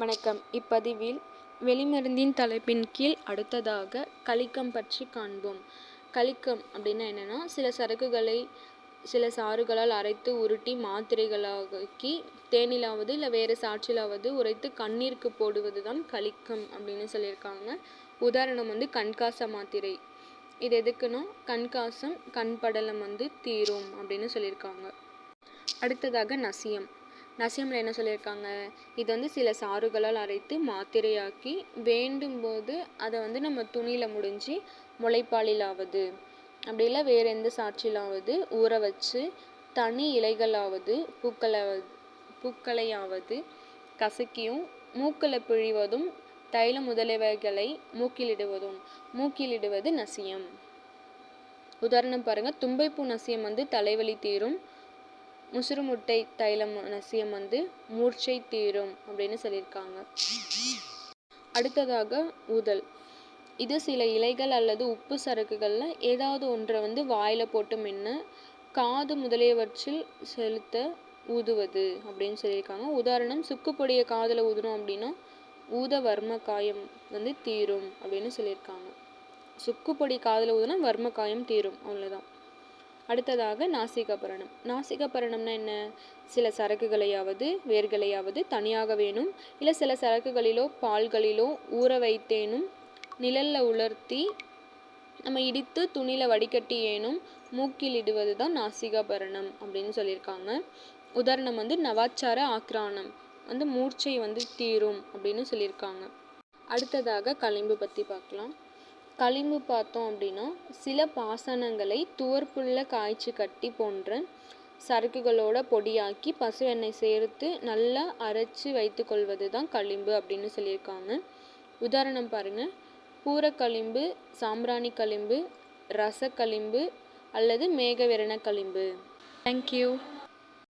வணக்கம். இப்பதிவில் வெளிமருந்தின் தலைப்பின் கீழ் அடுத்ததாக கலிக்கம் பற்றி காண்போம். கலிக்கம் அப்படின்னா என்னென்னா சில சரக்குகளை சில சாறுகளால் அரைத்து உருட்டி மாத்திரைகளாக்கி தேனிலாவது இல்லை வேறு சாற்றிலாவது உரைத்து கண்ணீருக்கு போடுவது தான் கலிக்கம் அப்படின்னு சொல்லியிருக்காங்க. உதாரணம் வந்து கண்காச மாத்திரை. இது எதுக்குன்னா கண்காசம் கண் படலம் வந்து தீரும் அப்படின்னு சொல்லியிருக்காங்க. அடுத்ததாக நசியம். நசியமில் என்ன சொல்லியிருக்காங்க? இது வந்து சில சாறுகளால் அரைத்து மாத்திரையாக்கி வேண்டும் போது அதை வந்து நம்ம துணியில் முடிஞ்சு முளைப்பாலிலாவது அப்படி இல்லை வேறு எந்த சாட்சியிலாவது ஊற வச்சு தனி இலைகளாவது பூக்களாவது பூக்களையாவது கசக்கியும் மூக்கில் பிழிவதும் தைலம் முதலியவைகளை மூக்கிலிடுவதும் மூக்கிலிடுவது நசியம். உதாரணம் பாருங்கள் தும்பைப்பூ நசியம் வந்து தலைவலி தீரும் முசுறுமுட்டை தைலம் நசியம் வந்து மூர்ச்சை தீரும் அப்படின்னு சொல்லியிருக்காங்க. அடுத்ததாக ஊதல். இது சில இலைகள் அல்லது உப்பு சரக்குகளில் ஏதாவது ஒன்றை வந்து வாயில் போட்டு மென்று காது முதலியவற்றில் செலுத்த ஊதுவது அப்படின்னு சொல்லியிருக்காங்க. உதாரணம் சுக்குப்பொடியை காதில் ஊதுனோம் அப்படின்னா ஊத வர்ம காயம் வந்து தீரும் அப்படின்னு சொல்லியிருக்காங்க. சுக்குப்பொடி காதில் ஊதுனா வர்ம காயம் தீரும் அவ்வளோதான் அடுத்ததாக நாசிகபரணம். நாசிகபரணம்னா என்ன? சில சரக்குகளையாவது வேர்களையாவது தனியாக வேணும். இல்லை சில சரக்குகளிலோ பால்களிலோ ஊற வைத்தேனும் நிழலில் உலர்த்தி நம்ம இடித்து துணியில் வடிகட்டி ஏனும் மூக்கில் இடுவது தான் நாசிகாபரணம் அப்படின்னு சொல்லியிருக்காங்க. உதாரணம் வந்து நவாச்சார ஆக்ரானம் வந்து மூர்ச்சை வந்து தீரும் அப்படின்னு சொல்லியிருக்காங்க. அடுத்ததாக களிம்பு பற்றி பார்க்கலாம். களிம்பு பார்த்தோம் அப்படின்னா சில பாசனங்களை துவர்ப்புள்ள காய்ச்சி கட்டி போன்ற சரக்குகளோட பொடியாக்கி பசு எண்ணெய் சேர்த்து நல்லா அரைச்சி வைத்து கொள்வது தான் களிம்பு அப்படின்னு சொல்லியிருக்காங்க. உதாரணம் பாருங்கள் பூரக்களிம்பு சாம்பிராணி களிம்பு ரசக்களிம்பு அல்லது மேகவிரண களிம்பு. தேங்க்யூ